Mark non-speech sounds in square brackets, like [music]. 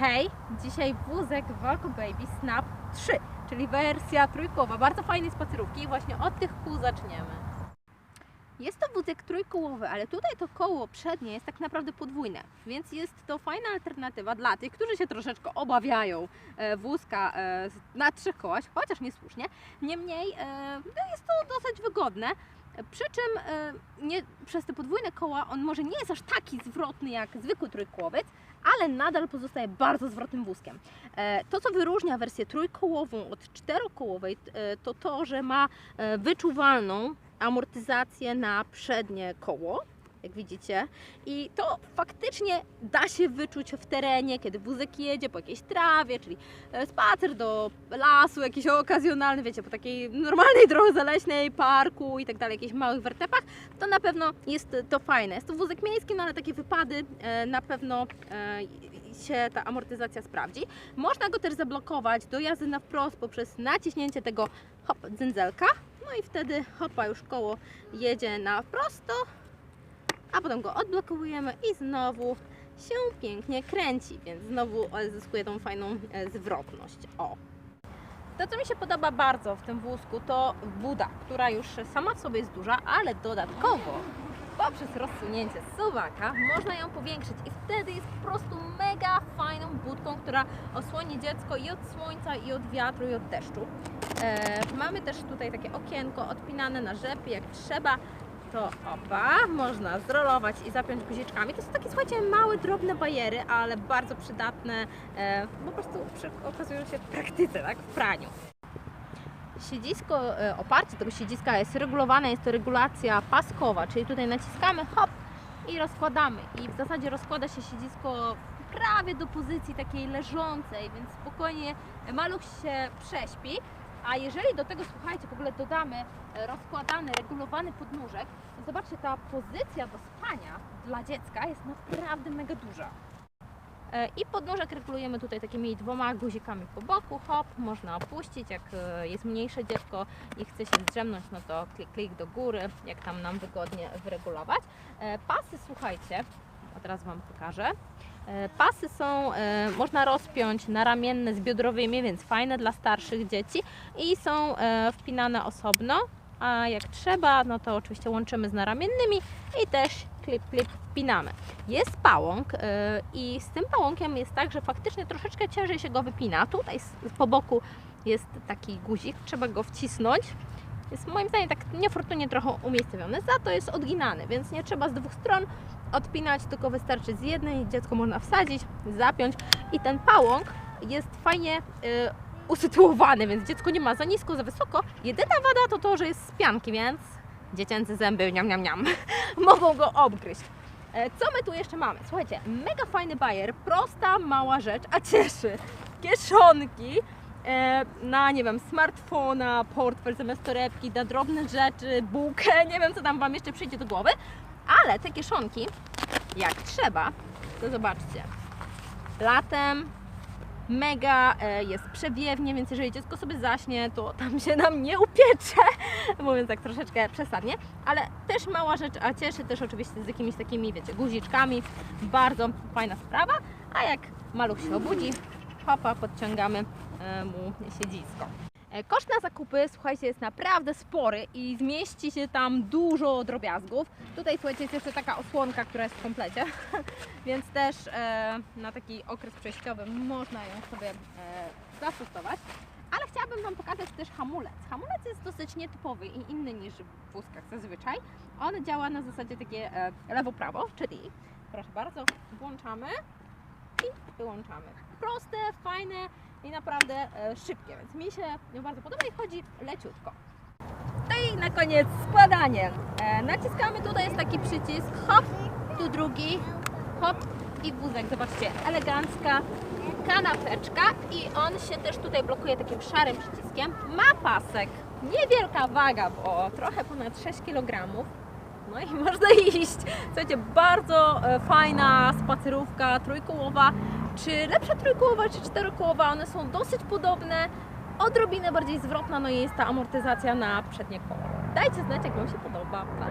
Hej, dzisiaj wózek Walko Baby Snap 3, czyli wersja trójkołowa. Bardzo fajnej spacerówki i właśnie od tych kół zaczniemy. Jest to wózek trójkołowy, ale tutaj to koło przednie jest tak naprawdę podwójne, więc jest to fajna alternatywa dla tych, którzy się troszeczkę obawiają e, wózka e, na trzech kołach, chociaż niesłusznie. Niemniej e, no jest to dosyć wygodne. Przy czym e, nie, przez te podwójne koła on może nie jest aż taki zwrotny jak zwykły trójkołowiec, ale nadal pozostaje bardzo zwrotnym wózkiem. E, To, co wyróżnia wersję trójkołową od czterokołowej, e, to to, że ma wyczuwalną amortyzację na przednie koło, jak widzicie. I to faktycznie da się wyczuć w terenie, kiedy wózek jedzie po jakiejś trawie, czyli e, spacer do lasu, jakiś okazjonalny, wiecie, po takiej normalnej [laughs] drodze zaleśnej, parku i tak dalej, jakichś małych wertepach, to na pewno jest to fajne. Jest to wózek miejski, no ale takie wypady e, na pewno e, się ta amortyzacja sprawdzi. Można go też zablokować do jazdy na wprost poprzez naciśnięcie tego hop, dzędzelka, no i wtedy hopa już koło jedzie na prosto, a potem go odblokowujemy i znowu się pięknie kręci, więc znowu zyskuje tą fajną e, zwrotność. O. To, co mi się podoba bardzo w tym wózku, to buda, która już sama w sobie jest duża, ale dodatkowo poprzez rozsunięcie suwaka można ją powiększyć i wtedy jest po prostu mega fajną budką, która osłoni dziecko i od słońca, i od wiatru, i od deszczu. E, mamy też tutaj takie okienko odpinane na rzepy, jak trzeba to opa, można zrolować i zapiąć guziczkami. To są takie, słuchajcie, małe, drobne bariery, ale bardzo przydatne, e, po prostu przy, okazują się w praktyce, tak, w praniu. Siedzisko, e, oparcie tego siedziska jest regulowane, jest to regulacja paskowa, czyli tutaj naciskamy, hop i rozkładamy. I w zasadzie rozkłada się siedzisko prawie do pozycji takiej leżącej, więc spokojnie maluch się prześpi. A jeżeli do tego, słuchajcie, w ogóle dodamy e, rozkładany, regulowany podnóżek, to zobaczcie, ta pozycja do spania dla dziecka jest naprawdę mega duża. E, I podnóżek regulujemy tutaj takimi dwoma guzikami po boku, hop, można opuścić, jak e, jest mniejsze dziecko i chce się zdrzemnąć, no to klik, klik do góry, jak tam nam wygodnie wyregulować. Pasy, słuchajcie, a teraz Wam pokażę. E, Pasy są, e, można rozpiąć na ramienne z biodrowymi, więc fajne dla starszych dzieci i są e, wpinane osobno, a jak trzeba, no to oczywiście łączymy z naramiennymi i też klip, klip wpinamy. Jest pałąk i z tym pałąkiem jest tak, że faktycznie troszeczkę ciężej się go wypina. Tutaj po boku jest taki guzik, trzeba go wcisnąć. Jest moim zdaniem tak niefortunnie trochę umiejscowiony, za to jest odginany, więc nie trzeba z dwóch stron odpinać, tylko wystarczy z jednej, dziecko można wsadzić, zapiąć i ten pałąk jest fajnie y, usytuowany, więc dziecko nie ma za nisko, za wysoko. Jedyna wada to to, że jest z pianki, więc dziecięce zęby, niam, niam, niam, [laughs] mogą go obgryźć. E, Co my tu jeszcze mamy? Słuchajcie, mega fajny bajer, prosta, mała rzecz, a cieszy. Kieszonki e, na, nie wiem, smartfona, portfel zamiast torebki, na drobne rzeczy, bułkę, [laughs] nie wiem co tam Wam jeszcze przyjdzie do głowy, ale te kieszonki, jak trzeba, to zobaczcie, latem mega e, jest przewiewnie, więc jeżeli dziecko sobie zaśnie, to tam się nam nie upiecze, [laughs] mówiąc tak troszeczkę przesadnie, ale też mała rzecz, a cieszy też oczywiście z jakimiś takimi, wiecie, guziczkami, bardzo fajna sprawa, a jak maluch się obudzi, hopa, podciągamy e, mu siedzisko. E, Koszt na zakupy, słuchajcie, jest naprawdę spory i zmieści się tam dużo drobiazgów. Tutaj, słuchajcie, jest jeszcze taka osłonka, która jest w komplecie, [laughs] więc też e, na taki okres przejściowy można ją sobie e, zastosować. Ale chciałabym Wam pokazać też hamulec. Hamulec jest dosyć nietypowy i inny niż w wózkach zazwyczaj. On działa na zasadzie takie e, lewo-prawo, czyli proszę bardzo, włączamy i wyłączamy. Proste, fajne i naprawdę e, szybkie, więc mi się bardzo podoba i chodzi leciutko. No i na koniec składanie. E, naciskamy, tutaj jest taki przycisk, hop, tu drugi, hop i wózek, zobaczcie, elegancka kanapeczka i on się też tutaj blokuje takim szarym przyciskiem. Ma pasek, niewielka waga, bo trochę ponad 6 kg. No i [laughs] można iść. Słuchajcie, bardzo e, fajna spacerówka trójkołowa. Czy lepsza trójkołowa, czy czterokołowa? One są dosyć podobne. Odrobinę bardziej zwrotna, no i jest ta amortyzacja na przednie koło. Dajcie znać, jak Wam się podoba. Pa!